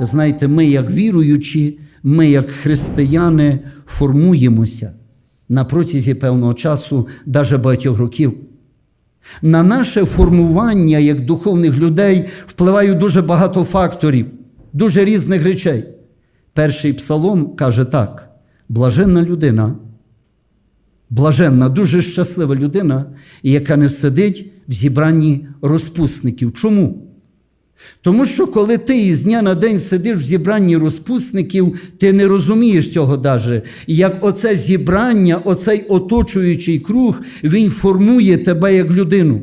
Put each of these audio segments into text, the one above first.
знаєте, ми, як віруючі, ми, як християни, формуємося на протязі певного часу, навіть багатьох років. На наше формування як духовних людей впливають дуже багато факторів, дуже різних речей. Перший псалом каже так: блаженна людина, блаженна, дуже щаслива людина, яка не сидить в зібранні розпусників. Чому? Тому що коли ти із дня на день сидиш в зібранні розпусників, ти не розумієш цього даже. Як оце зібрання, оцей оточуючий круг, він формує тебе як людину.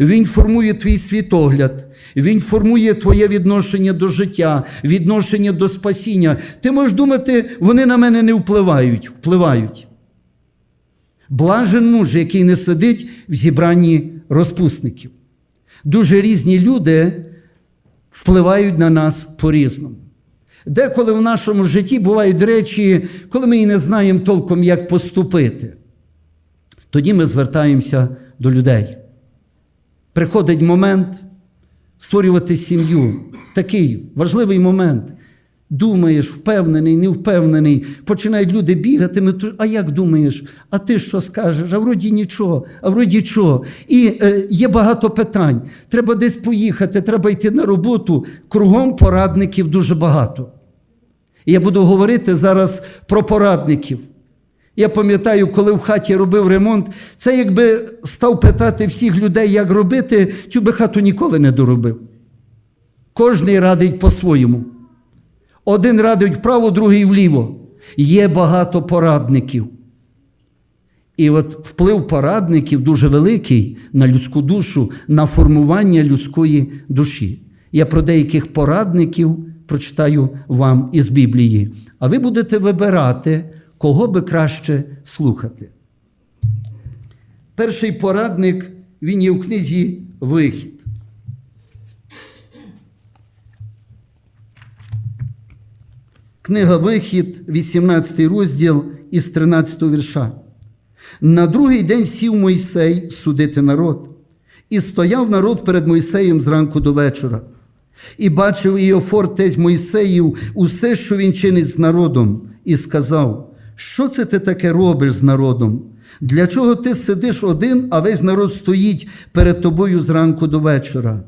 Він формує твій світогляд, він формує твоє відношення до життя, відношення до спасіння. Ти можеш думати, вони на мене не впливають, впливають. Блажен муж, який не сидить в зібранні розпусників. Дуже різні люди впливають на нас по-різному. Деколи в нашому житті бувають речі, коли ми і не знаємо толком, як поступити. Тоді ми звертаємося до людей. Приходить момент створювати сім'ю. Такий важливий момент. Думаєш, впевнений, не впевнений. Починають люди бігати. А як думаєш? А ти що скажеш? А вроді нічого, а вроді чого. І е, є багато питань. Треба десь поїхати, треба йти на роботу. Кругом порадників дуже багато. Я буду говорити зараз про порадників. Я пам'ятаю, коли в хаті робив ремонт, це якби став питати всіх людей, як робити, цю би хату ніколи не доробив. Кожний радить по-своєму. Один радить вправо, другий вліво. Є багато порадників. І от вплив порадників дуже великий на людську душу, на формування людської душі. Я про деяких порадників прочитаю вам із Біблії. А ви будете вибирати, кого би краще слухати. Перший порадник він є у книзі Вихід. Книга Вихід, 18 розділ із 13 вірша. На другий день сів Мойсей судити народ, і стояв народ перед Мойсеєм зранку до вечора. І бачив Іофор тесть Мойсеїв усе, що він чинить з народом, і сказав: Що це ти таке робиш з народом? Для чого ти сидиш один, а весь народ стоїть перед тобою зранку до вечора?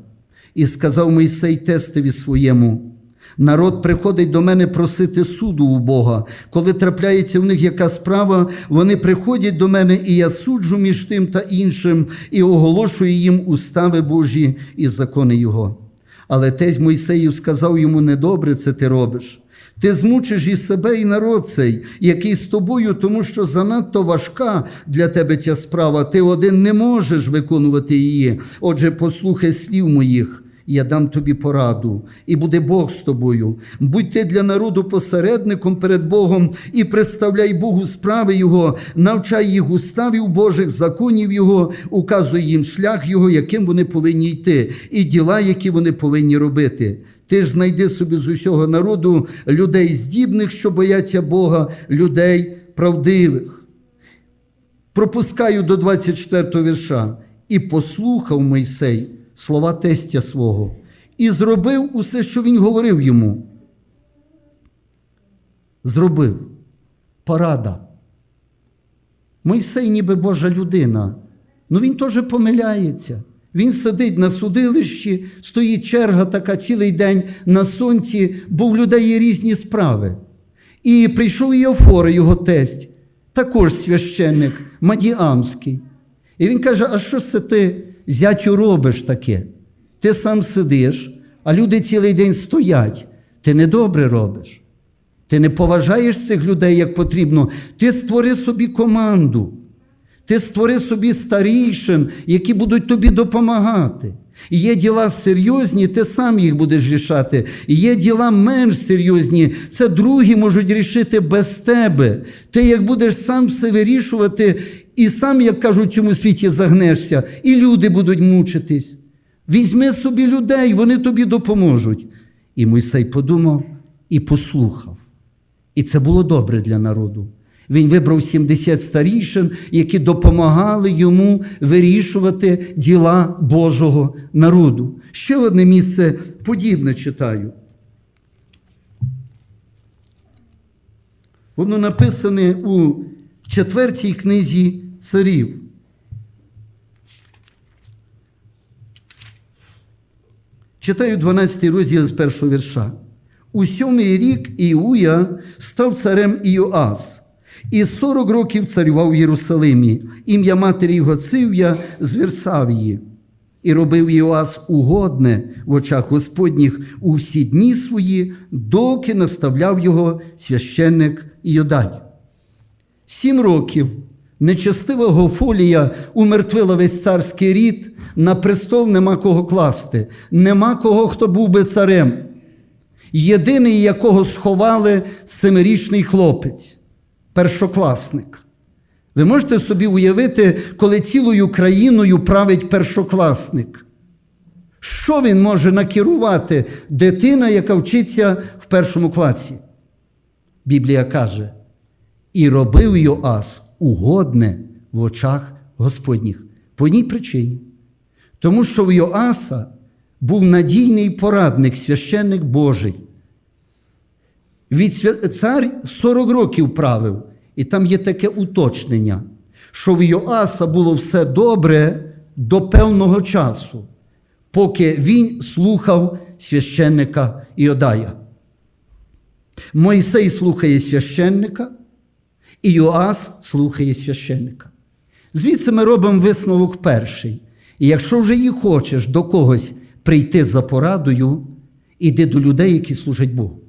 І сказав Мойсей тестові своєму: Народ приходить до мене просити суду у Бога. Коли трапляється в них яка справа, вони приходять до мене, і я суджу між тим та іншим, і оголошую їм устави Божі і закони Його. Але тесть Мойсеїв сказав йому: недобре це ти робиш. Ти змучиш і себе, і народ цей, який з тобою, тому що занадто важка для тебе ця справа. Ти один не можеш виконувати її. Отже, послухай слів моїх. Я дам тобі пораду, і буде Бог з тобою. Будь ти для народу посередником перед Богом і представляй Богу справи Його, навчай їх уставів Божих, законів Його, указуй їм шлях Його, яким вони повинні йти, і діла, які вони повинні робити. Ти ж знайди собі з усього народу людей здібних, що бояться Бога, людей правдивих. Пропускаю до 24 вірша. І послухав Мойсей слова тестя свого, і зробив усе, що він говорив йому. Зробив порада. Мойсей, ніби Божа людина, ну він теж помиляється. Він сидить на судилищі, стоїть черга така цілий день на сонці, бо в людей є різні справи. І прийшов Іофор, його тесть, також священник Мадіамський. І він каже: А що це ти, зятю, робиш таке? Ти сам сидиш, а люди цілий день стоять. Ти недобре робиш. Ти не поважаєш цих людей як потрібно. Ти створи собі команду. Ти створи собі старішин, які будуть тобі допомагати. І є діла серйозні, ти сам їх будеш рішати. І є діла менш серйозні, це другі можуть рішити без тебе. Ти як будеш сам все вирішувати, і сам, як кажуть, в цьому світі загнешся, і люди будуть мучитись. Візьми собі людей, вони тобі допоможуть. І Мойсей подумав і послухав. І це було добре для народу. Він вибрав 70 старішин, які допомагали йому вирішувати діла Божого народу. Ще одне місце подібне читаю. Воно написане у четвертій книзі царів. Читаю 12 розділ з першого вірша. У сьомий рік Іуя став царем Іоас, і 40 років царював у Єрусалимі. Ім'я матері його Цив'я з Вірсавії. І робив Іоас угодне в очах Господніх у всі дні свої, доки наставляв його священник Іодай. Сім років нечестива Гофолія умертвила весь царський рід, на престол нема кого класти, нема кого, хто був би царем. Єдиний, якого сховали семирічний хлопець, першокласник. Ви можете собі уявити, коли цілою країною править першокласник. Що він може накерувати дитина, яка вчиться в першому класі? Біблія каже, і робив Йоас угодне в очах Господніх. По одній причині. Тому що в Йоаса був надійний порадник, священник Божий. Від свя- цар 40 років правив, і там є таке уточнення, що в Йоаса було все добре до певного часу, поки він слухав священника Іодая. Мойсей слухає священника, і Йоас слухає священника. Звідси ми робимо висновок перший. І якщо вже і хочеш до когось прийти за порадою, іди до людей, які служать Богу,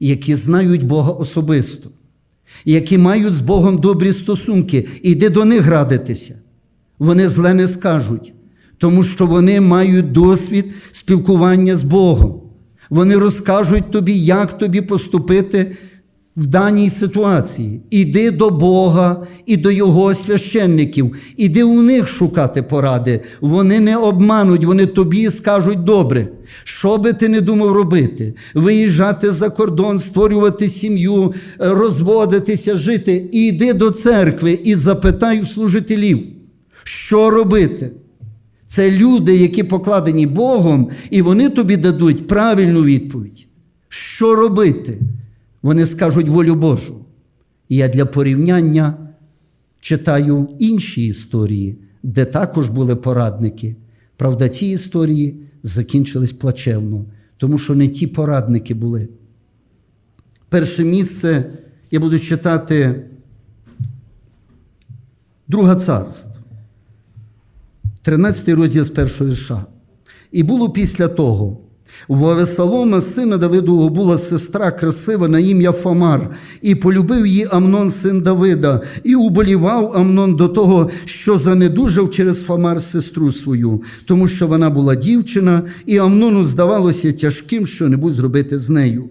які знають Бога особисто, які мають з Богом добрі стосунки, іди до них радитися. Вони зле не скажуть, тому що вони мають досвід спілкування з Богом. Вони розкажуть тобі, як тобі поступити в даній ситуації. Іди до Бога і до Його священників, іди у них шукати поради. Вони не обмануть, вони тобі скажуть добре. Що би ти не думав робити? Виїжджати за кордон, створювати сім'ю, розводитися, жити. Іди до церкви і запитай у служителів, що робити. Це люди, які покладені Богом, і вони тобі дадуть правильну відповідь. Що робити? Вони скажуть волю Божу. І я для порівняння читаю інші історії, де також були порадники. Правда, ці історії закінчились плачевно, тому що не ті порадники були. Перше місце я буду читати Друге царство. 13 розділ з першого вірша. І було після того. У Авесолома, сина Давидового, була сестра красива на ім'я Фомар, і полюбив її Амнон, син Давида, і уболівав Амнон до того, що занедужав через Фомар сестру свою, тому що вона була дівчина, і Амнону здавалося тяжким що-небудь зробити з нею.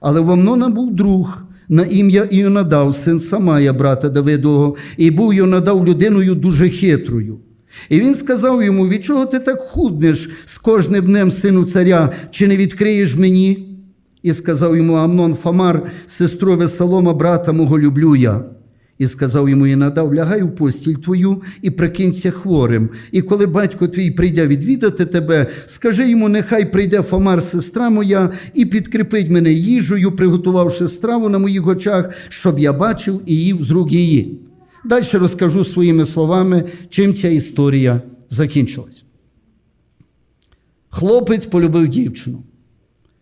Але в Амнона був друг на ім'я Іонадав, син Самая, брата Давидового, і був Іонадав людиною дуже хитрою. І він сказав йому: від чого ти так худнеш з кожним днем сину царя, чи не відкриєш мені? І сказав йому Амнон Фомар, сестру Весолома, брата мого люблю я. І сказав йому і надав, лягай у постіль твою і прикинься хворим. І коли батько твій прийде відвідати тебе, скажи йому, нехай прийде Фомар, сестра моя, і підкріпить мене їжею, приготувавши страву на моїх очах, щоб я бачив і їв з рук її. Далі розкажу своїми словами, чим ця історія закінчилась. Хлопець полюбив дівчину.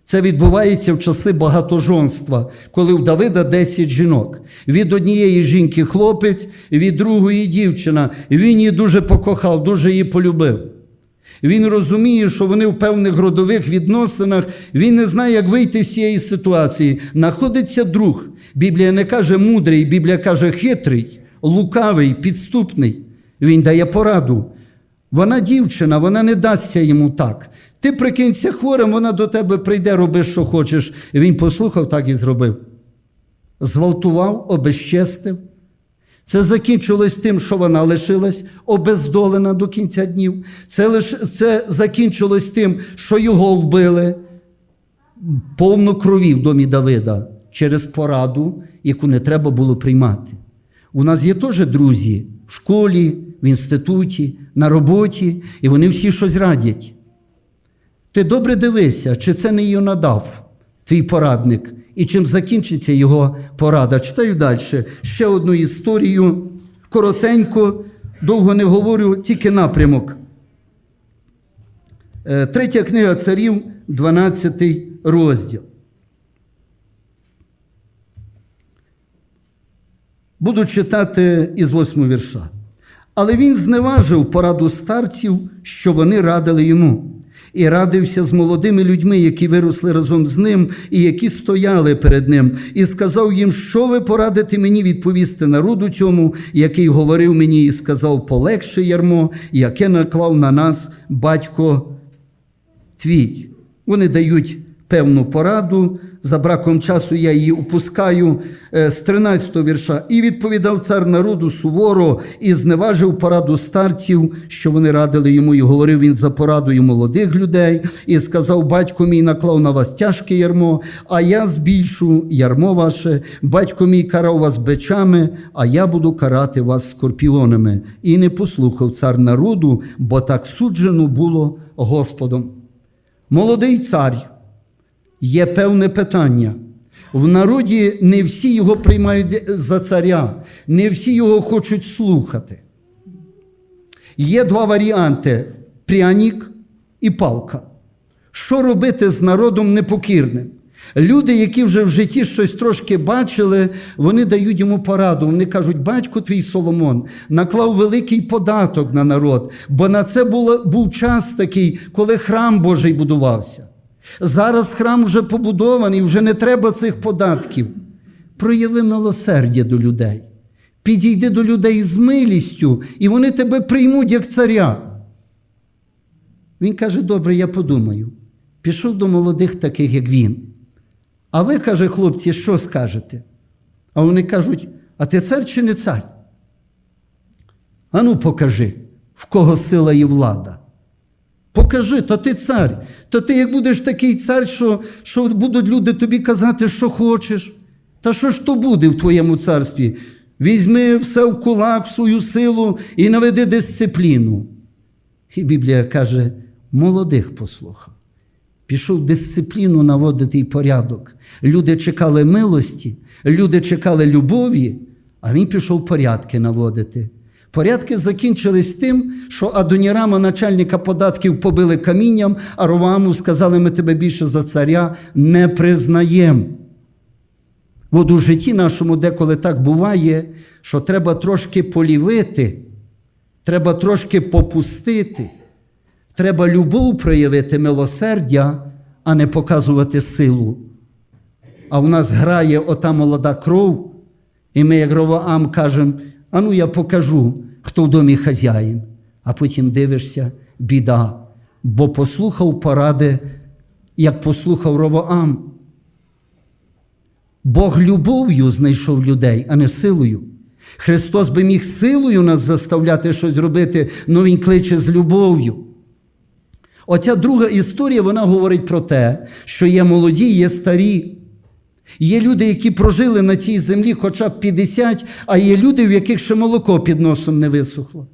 Це відбувається в часи багатожонства, коли у Давида 10 жінок. Від однієї жінки хлопець, від другої дівчина. Він її дуже покохав, дуже її полюбив. Він розуміє, що вони в певних родових відносинах, він не знає, як вийти з цієї ситуації. Находиться друг. Біблія не каже мудрий, Біблія каже хитрий, лукавий, підступний. Він дає пораду. Вона дівчина, вона не дасться йому так. Ти прикинься хворим, вона до тебе прийде, роби, що хочеш. І він послухав, так і зробив. Зґвалтував, обезчестив. Це закінчилось тим, що вона лишилась обездолена до кінця днів. Це, лиш, це закінчилось тим, що його вбили повно крові в домі Давида через пораду, яку не треба було приймати. У нас є теж друзі в школі, в інституті, на роботі, і вони всі щось радять. Ти добре дивися, чи це не Йонадав, твій порадник, і чим закінчиться його порада. Читаю далі. Ще одну історію. Коротенько, довго не говорю, тільки напрямок. Е, Третя книга царів, 12 розділ. Буду читати із восьмого вірша. Але він зневажив пораду старців, що вони радили йому, і радився з молодими людьми, які виросли разом з ним, і які стояли перед ним, і сказав їм, що ви порадите мені відповісти народу цьому, який говорив мені і сказав, полегше ярмо, яке наклав на нас батько твій. Вони дають певну пораду. За браком часу я її упускаю е, з 13 вірша. І відповідав цар народу суворо і зневажив пораду старців, що вони радили йому, і говорив він за порадою молодих людей, і сказав: Батько мій наклав на вас тяжке ярмо, а я збільшу ярмо ваше. Батько мій карав вас бичами, а я буду карати вас скорпіонами. І не послухав цар народу, бо так суджено було Господом. Молодий цар. Є певне питання. В народі не всі його приймають за царя, не всі його хочуть слухати. Є два варіанти: прянік і палка. Що робити з народом непокірним? Люди, які вже в житті щось трошки бачили, вони дають йому пораду. Вони кажуть, батько твій Соломон наклав великий податок на народ, бо на це був час такий, коли храм Божий будувався. Зараз храм вже побудований, вже не треба цих податків. Прояви милосердя до людей. Підійди до людей з милістю, і вони тебе приймуть як царя. Він каже: добре, я подумаю. Пішов до молодих, таких, як він. А ви, каже, хлопці, що скажете? А вони кажуть: а ти цар чи не цар? Ану, покажи, в кого сила і влада. Покажи, то ти цар. То ти як будеш такий цар, що, що будуть люди тобі казати, що хочеш. Та що ж то буде в твоєму царстві? Візьми все в кулак, в свою силу і наведи дисципліну. І Біблія каже: молодих послухав. Пішов дисципліну наводити і порядок. Люди чекали милості, люди чекали любові, а він пішов порядки наводити. Порядки закінчились тим, що Адонірама, начальника податків, побили камінням, а Роваму сказали, ми тебе більше за царя не признаємо. От у житті нашому деколи так буває, що треба трошки полівити, треба трошки попустити, треба любов проявити милосердя, а не показувати силу. А в нас грає ота молода кров, і ми, як Ровоам, кажемо, а ну я покажу, хто в домі хазяїн. А потім дивишся, біда, бо послухав поради, як послухав Ровоам. Бог любов'ю знайшов людей, а не силою. Христос би міг силою нас заставляти щось робити, але Він кличе з любов'ю. Оця друга історія вона говорить про те, що є молоді, є старі. Є люди, які прожили на цій землі хоча б 50, а є люди, в яких ще молоко під носом не висохло.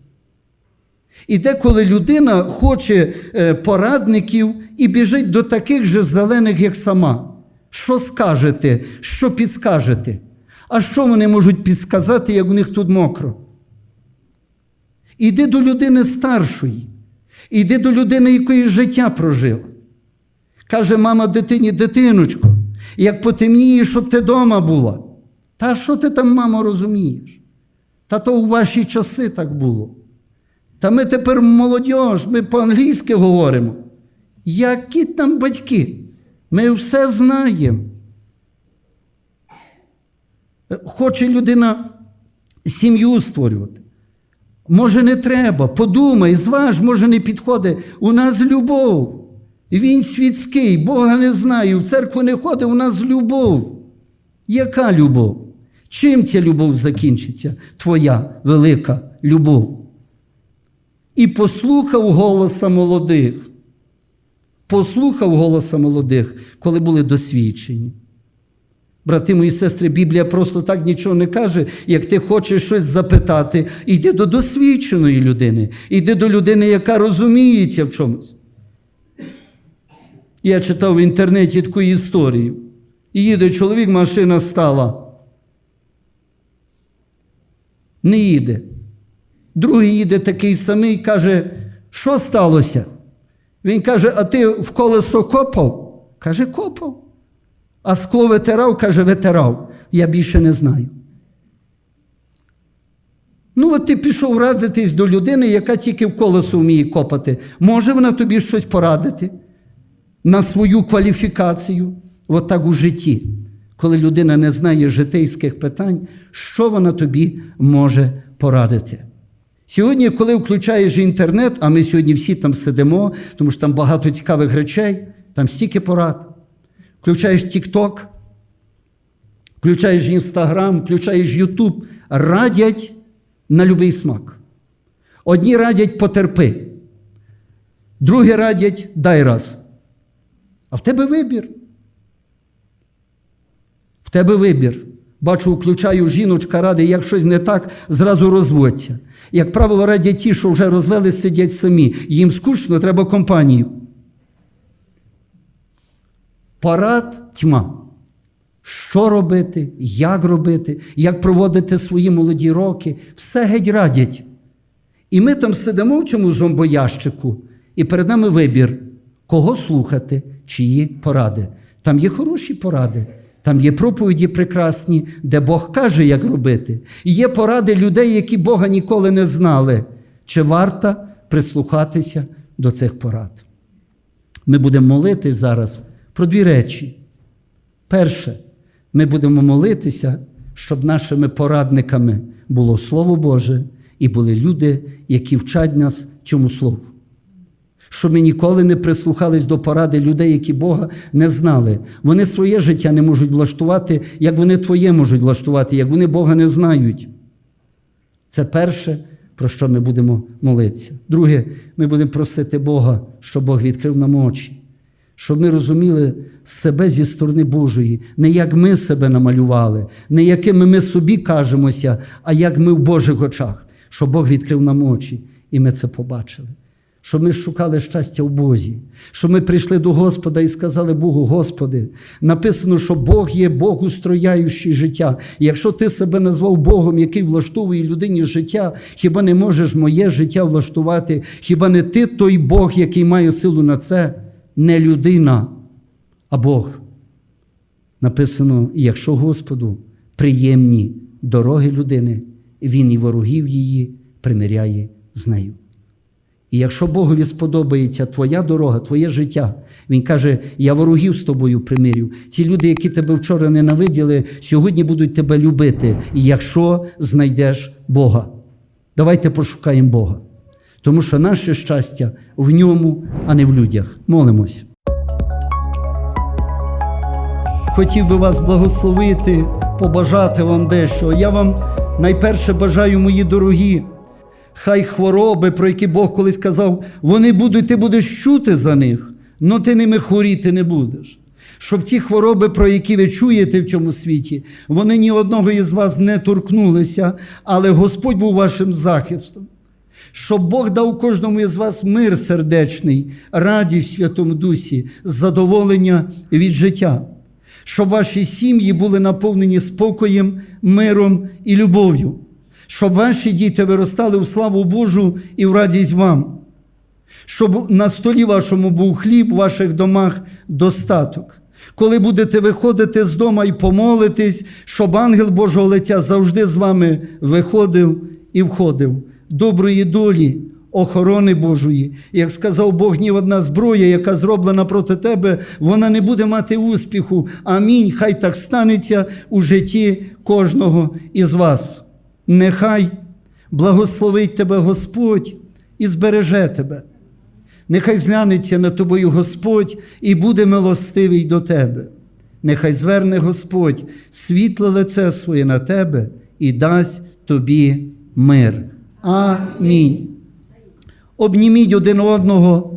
І деколи людина хоче е, порадників і біжить до таких же зелених, як сама. Що скажете, що підскажете? А що вони можуть підсказати, як у них тут мокро? Іди до людини старшої, іди до людини, якої життя прожила. Каже мама дитині, дитиночко, як потемніє, щоб ти вдома була. Та що ти там, мамо, розумієш? Та то у ваші часи так було. Та ми тепер молодь, ми по-англійськи говоримо. Які там батьки? Ми все знаємо. Хоче людина сім'ю створювати. Може, не треба, подумай, зваж, може, не підходить. У нас любов. Він світський, Бога не знає, в церкву не ходить, у нас любов. Яка любов? Чим ця любов закінчиться? Твоя велика любов. І послухав голоса молодих. Послухав голоса молодих, коли були досвідчені. Брати мої сестри, Біблія просто так нічого не каже, як ти хочеш щось запитати, йди до досвідченої людини, йди до людини, яка розуміється в чомусь. Я читав в інтернеті таку історію. І їде чоловік, машина стала. Не їде. Другий їде такий самий, каже, що сталося? Він каже, а ти в колесо копав? Каже, копав. А скло витирав, каже, витирав. Я більше не знаю. Ну, от ти пішов радитись до людини, яка тільки в колесо вміє копати. Може вона тобі щось порадити на свою кваліфікацію? От так у житті. Коли людина не знає житейських питань, що вона тобі може порадити? Сьогодні, коли включаєш інтернет, а ми сьогодні всі там сидимо, тому що там багато цікавих речей, там стільки порад. Включаєш TikTok, включаєш Інстаграм, включаєш Ютуб, радять на любий смак. Одні радять потерпи, другі радять дай раз. А в тебе вибір. В тебе вибір. Бачу, включаю жіночка ради, як щось не так, зразу розводься. Як правило, радять ті, що вже розвели, сидять самі. Їм скучно, треба компанію. Парад тьма. Що робити, як робити, як проводити свої молоді роки, все геть радять. І ми там сидимо в цьому зомбоящику, і перед нами вибір, кого слухати, чиї поради. Там є хороші поради, там є проповіді прекрасні, де Бог каже, як робити. І є поради людей, які Бога ніколи не знали. Чи варто прислухатися до цих порад? Ми будемо молити зараз про дві речі. Перше, ми будемо молитися, щоб нашими порадниками було Слово Боже і були люди, які вчать нас цьому слову. Щоб ми ніколи не прислухались до поради людей, які Бога не знали. Вони своє життя не можуть влаштувати, як вони твоє можуть влаштувати, як вони Бога не знають. Це перше, про що ми будемо молитися. Друге, ми будемо просити Бога, щоб Бог відкрив нам очі щоб ми розуміли себе зі сторони Божої, не як ми себе намалювали, не якими ми собі кажемося, а як ми в Божих очах, щоб Бог відкрив нам очі, і ми це побачили. Щоб ми шукали щастя в Бозі, щоб ми прийшли до Господа і сказали Богу, Господи, написано, що Бог є Бог устрояючий життя. І якщо ти себе назвав Богом, який влаштовує людині життя, хіба не можеш моє життя влаштувати? Хіба не ти той Бог, який має силу на це? не людина, а Бог. Написано: якщо Господу приємні дороги людини, Він і ворогів її примиряє з нею. І якщо Богові сподобається твоя дорога, твоє життя, Він каже: Я ворогів з тобою примирю. Ті люди, які тебе вчора ненавиділи, сьогодні будуть тебе любити, і якщо знайдеш Бога. Давайте пошукаємо Бога. Тому що наше щастя в ньому, а не в людях. Молимось. Хотів би вас благословити, побажати вам дещо. Я вам найперше бажаю, мої дорогі. Хай хвороби, про які Бог колись казав, вони будуть, ти будеш чути за них, але ти ними хворіти не будеш. Щоб ті хвороби, про які ви чуєте в цьому світі, вони ні одного із вас не торкнулися, але Господь був вашим захистом. Щоб Бог дав кожному із вас мир сердечний, радість в Святому Дусі, задоволення від життя, щоб ваші сім'ї були наповнені спокоєм, миром і любов'ю, щоб ваші діти виростали в славу Божу і в радість вам, щоб на столі вашому був хліб, в ваших домах достаток. Коли будете виходити з дома і помолитись, щоб ангел Божого лиця завжди з вами виходив і входив доброї долі, охорони Божої. Як сказав Бог, ні одна зброя, яка зроблена проти тебе, вона не буде мати успіху. Амінь. Хай так станеться у житті кожного із вас. Нехай благословить тебе Господь і збереже тебе. Нехай зглянеться над тобою Господь і буде милостивий до тебе. Нехай зверне Господь світле лице своє на тебе і дасть тобі мир. Амінь. Обніміть один одного